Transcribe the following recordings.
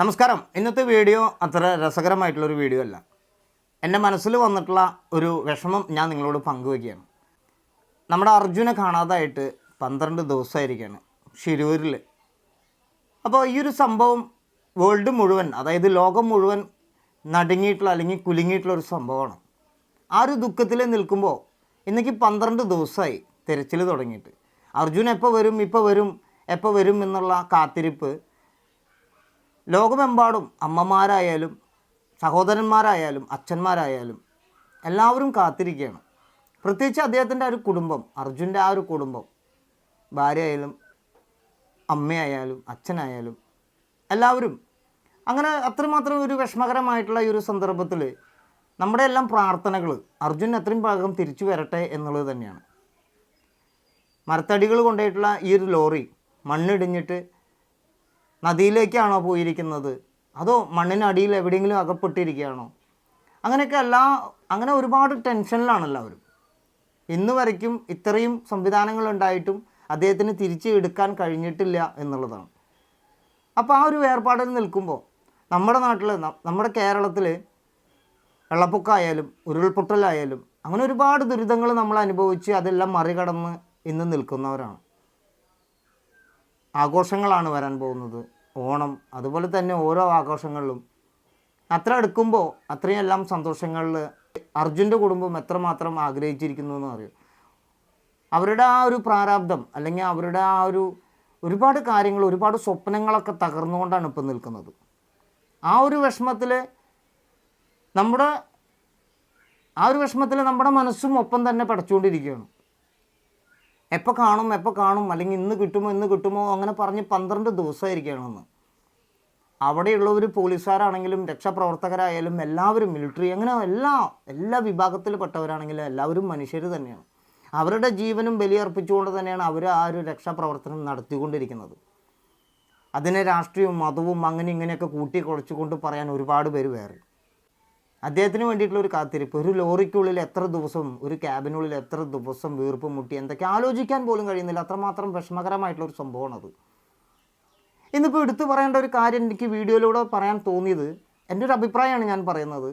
നമസ്കാരം. ഇന്നത്തെ വീഡിയോ അത്ര രസകരമായിട്ടുള്ളൊരു വീഡിയോ അല്ല. എന്റെ മനസ്സിൽ വന്നിട്ടുള്ള ഒരു വിഷമം ഞാൻ നിങ്ങളോട് പങ്കുവയ്ക്കുകയാണ്. നമ്മുടെ അർജുനെ കാണാതായിട്ട് പന്ത്രണ്ട് ദിവസമായിരിക്കുകയാണ് ഷിരൂരിൽ അപ്പോൾ ഈ ഒരു സംഭവം വേൾഡ് മുഴുവൻ അതായത് ലോകം മുഴുവൻ നടുങ്ങിയിട്ടുള്ള അല്ലെങ്കിൽ കുലുങ്ങിയിട്ടുള്ള ഒരു സംഭവമാണ്. ആ ഒരു ദുഃഖത്തിൽ നിൽക്കുമ്പോൾ ഇന്നേക്ക് പന്ത്രണ്ട് ദിവസമായി തിരച്ചിൽ തുടങ്ങിയിട്ട്. അർജുൻ എപ്പോൾ വരും ഇപ്പോൾ വരും എപ്പോൾ വരും എന്നുള്ള കാത്തിരിപ്പ് ലോകമെമ്പാടും അമ്മമാരായാലും സഹോദരന്മാരായാലും അച്ഛന്മാരായാലും എല്ലാവരും കാത്തിരിക്കുകയാണ്. പ്രത്യേകിച്ച് അദ്ദേഹത്തിന്റെ ആ ഒരു കുടുംബം അർജുന്റെ ആ ഒരു കുടുംബം ഭാര്യയായാലും അമ്മയായാലും അച്ഛനായാലും എല്ലാവരും അങ്ങനെ അത്രമാത്രം ഒരു വിഷമകരമായിട്ടുള്ള ഈ ഒരു സന്ദർഭത്തിൽ നമ്മുടെ എല്ലാം പ്രാർത്ഥനകൾ അർജുൻ എത്രയും വേഗം തിരിച്ചു വരട്ടെ എന്നുള്ളത് തന്നെയാണ്. മരത്തടികൾ കൊണ്ടായിട്ടുള്ള ഈ ഒരു ലോറി മണ്ണിടിഞ്ഞിട്ട് നദിയിലേക്കാണോ പോയിരിക്കുന്നത്? അതോ മണ്ണിനടിയിൽ എവിടെയെങ്കിലും അകപ്പെട്ടിരിക്കുകയാണോ? അങ്ങനെയൊക്കെ എല്ലാ അങ്ങനെ ഒരുപാട് ടെൻഷനിലാണ് എല്ലാവരും. ഇന്ന് വരയ്ക്കും ഇത്രയും സംവിധാനങ്ങൾ ഉണ്ടായിട്ടും അദ്ദേഹത്തിന് തിരിച്ച് എടുക്കാൻ കഴിഞ്ഞിട്ടില്ല എന്നുള്ളതാണ്. അപ്പോൾ ആ ഒരു വേർപാടിൽ നിൽക്കുമ്പോൾ നമ്മുടെ നാട്ടിൽ നമ്മുടെ കേരളത്തിൽ വെള്ളപ്പൊക്കമായാലും ഉരുൾപൊട്ടലായാലും അങ്ങനെ ഒരുപാട് ദുരിതങ്ങൾ നമ്മൾ അനുഭവിച്ച് അതെല്ലാം മറികടന്ന് ഇന്ന് നിൽക്കുന്നവരാണ്. ആഘോഷങ്ങളാണ് വരാൻ പോകുന്നത്. ഓണം അതുപോലെ തന്നെ ഓരോ ആഘോഷങ്ങളിലും. അത്ര എടുക്കുമ്പോൾ അത്രയും എല്ലാം സന്തോഷങ്ങളിൽ അർജുന്റെ കുടുംബം എത്രമാത്രം ആഗ്രഹിച്ചിരിക്കുന്നു എന്ന് അറിയും. അവരുടെ ആ ഒരു പ്രാരാബ്ദം അല്ലെങ്കിൽ അവരുടെ ആ ഒരു ഒരുപാട് കാര്യങ്ങൾ ഒരുപാട് സ്വപ്നങ്ങളൊക്കെ തകർന്നുകൊണ്ടാണ് ഇപ്പം നിൽക്കുന്നത്. ആ ഒരു വിഷമത്തിൽ നമ്മുടെ ആ ഒരു വിഷമത്തിൽ നമ്മുടെ മനസ്സും ഒപ്പം തന്നെ പടച്ചുകൊണ്ടിരിക്കുകയാണ് എപ്പോൾ കാണും എപ്പോൾ കാണും അല്ലെങ്കിൽ ഇന്ന് കിട്ടുമോ ഇന്ന് കിട്ടുമോ അങ്ങനെ പറഞ്ഞ് പന്ത്രണ്ട് ദിവസമായിരിക്കുകയാണെന്ന് അവിടെയുള്ളവർ പോലീസുകാരാണെങ്കിലും രക്ഷാപ്രവർത്തകരായാലും എല്ലാവരും മിലിറ്ററി അങ്ങനെ എല്ലാ എല്ലാ വിഭാഗത്തിൽ പെട്ടവരാണെങ്കിലും എല്ലാവരും മനുഷ്യർ തന്നെയാണ്. അവരുടെ ജീവനും ബലിയർപ്പിച്ചുകൊണ്ട് തന്നെയാണ് അവർ ആ ഒരു രക്ഷാപ്രവർത്തനം നടത്തിക്കൊണ്ടിരിക്കുന്നത്. അതിനെ രാഷ്ട്രീയവും മതവും അങ്ങനെ ഇങ്ങനെയൊക്കെ കൂട്ടി കുഴച്ചുകൊണ്ട് പറയാൻ ഒരുപാട് പേര് വേറെ. അദ്ദേഹത്തിന് വേണ്ടിയിട്ടുള്ള ഒരു കാത്തിരിപ്പ്. ഒരു ലോറിക്കുള്ളിൽ എത്ര ദിവസം ഒരു ക്യാബിനുള്ളിൽ എത്ര ദിവസം വീർപ്പ് മുട്ടി എന്തൊക്കെ ആലോചിക്കാൻ പോലും കഴിയുന്നില്ല. അത്രമാത്രം വിഷമകരമായിട്ടുള്ള ഒരു സംഭവമാണ് അത് ഇന്നിപ്പോൾ എടുത്തു പറയേണ്ട ഒരു കാര്യം എനിക്ക് വീഡിയോയിലൂടെ പറയാൻ തോന്നിയത് എന്റെ ഒരു അഭിപ്രായമാണ് ഞാൻ പറയുന്നത്.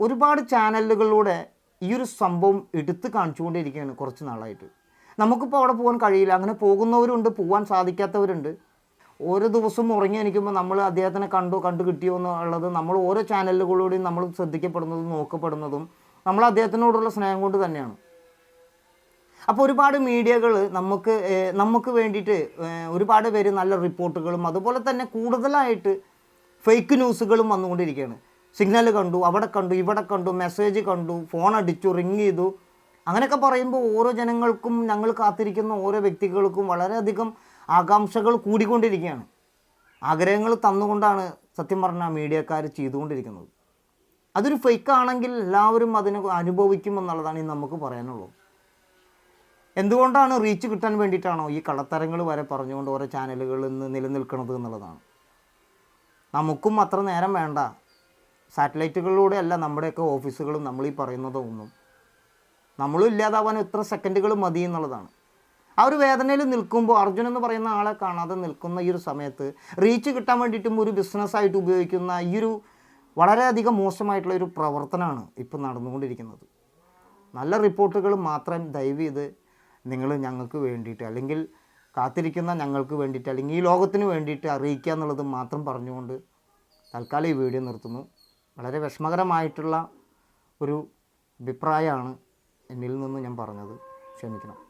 ഒരുപാട് ചാനലുകളിലൂടെ ഈ ഒരു സംഭവം എടുത്ത് കാണിച്ചുകൊണ്ടിരിക്കുകയാണ് കുറച്ച് നാളായിട്ട്. നമുക്കിപ്പോൾ അവിടെ പോകാൻ കഴിയില്ല. അങ്ങനെ പോകുന്നവരുണ്ട് പോകാൻ സാധിക്കാത്തവരുണ്ട്. ഓരോ ദിവസം ഉറങ്ങി എണീക്കുമ്പോൾ നമ്മൾ അദ്ദേഹത്തിനെ കണ്ടു കണ്ടു കിട്ടിയോ എന്നുള്ളത് നമ്മൾ ഓരോ ചാനലുകളിലൂടെയും നമ്മൾ ശ്രദ്ധിക്കപ്പെടുന്നതും നോക്കപ്പെടുന്നതും നമ്മൾ അദ്ദേഹത്തിനോടുള്ള സ്നേഹം കൊണ്ട് തന്നെയാണ്. അപ്പോൾ ഒരുപാട് മീഡിയകൾ നമുക്ക് നമുക്ക് വേണ്ടിയിട്ട് ഒരുപാട് പേര് നല്ല റിപ്പോർട്ടുകളും അതുപോലെ തന്നെ കൂടുതലായിട്ട് ഫേക്ക് ന്യൂസുകളും വന്നുകൊണ്ടിരിക്കുകയാണ്. സിഗ്നൽ കണ്ടു അവിടെ കണ്ടു ഇവിടെ കണ്ടു മെസ്സേജ് കണ്ടു ഫോൺ അടിച്ചു റിങ് ചെയ്തു. അങ്ങനെയൊക്കെ പറയുമ്പോൾ ഓരോ ജനങ്ങൾക്കും ഞങ്ങൾ കാത്തിരിക്കുന്ന ഓരോ വ്യക്തികൾക്കും വളരെയധികം ആകാംക്ഷകൾ കൂടിക്കൊണ്ടിരിക്കുകയാണ്. ആഗ്രഹങ്ങൾ തന്നുകൊണ്ടാണ് സത്യം പറഞ്ഞാൽ മീഡിയക്കാർ ചെയ്തുകൊണ്ടിരിക്കുന്നത്. അതൊരു ഫേക്ക് ആണെങ്കിൽ എല്ലാവരും അതിനെ അനുഭവിക്കും എന്നുള്ളതാണ് ഇനി നമുക്ക് പറയാനുള്ളത്. എന്തുകൊണ്ടാണ് റീച്ച് കിട്ടാൻ വേണ്ടിയിട്ടാണോ ഈ കള്ളത്തരങ്ങൾ വരെ പറഞ്ഞുകൊണ്ട് ഓരോ ചാനലുകളിൽ നിന്ന് നിലനിൽക്കുന്നത് എന്നുള്ളതാണ്. നമുക്കും അത്ര നേരം വേണ്ട. സാറ്റലൈറ്റുകളിലൂടെ അല്ല നമ്മുടെയൊക്കെ ഓഫീസുകളും നമ്മൾ ഈ പറയുന്നതോ ഒന്നും നമ്മളും ഇല്ലാതാവാൻ എത്ര സെക്കൻഡുകൾ മതി എന്നുള്ളതാണ്. ആ ഒരു വേദനയിൽ നിൽക്കുമ്പോൾ അർജുൻ എന്ന് പറയുന്ന ആളെ കാണാതെ നിൽക്കുന്ന ഈ ഒരു സമയത്ത് റീച്ച് കിട്ടാൻ വേണ്ടിയിട്ടും ഒരു ബിസിനസ്സായിട്ട് ഉപയോഗിക്കുന്ന ഈ ഒരു വളരെയധികം മോശമായിട്ടുള്ള ഒരു പ്രവർത്തനമാണ് ഇപ്പം നടന്നുകൊണ്ടിരിക്കുന്നത്. നല്ല റിപ്പോർട്ടുകൾ മാത്രം ദയവ് ചെയ്ത് നിങ്ങൾ ഞങ്ങൾക്ക് വേണ്ടിയിട്ട് അല്ലെങ്കിൽ കാത്തിരിക്കുന്ന ഞങ്ങൾക്ക് വേണ്ടിയിട്ട് അല്ലെങ്കിൽ ഈ ലോകത്തിന് വേണ്ടിയിട്ട് അറിയിക്കുക എന്നുള്ളത് മാത്രം പറഞ്ഞുകൊണ്ട് തൽക്കാലം ഈ വീഡിയോ നിർത്തുന്നു. വളരെ വിഷമകരമായിട്ടുള്ള ഒരു അഭിപ്രായമാണ് എന്നിൽ നിന്ന് ഞാൻ പറഞ്ഞത്. ക്ഷമിക്കണം.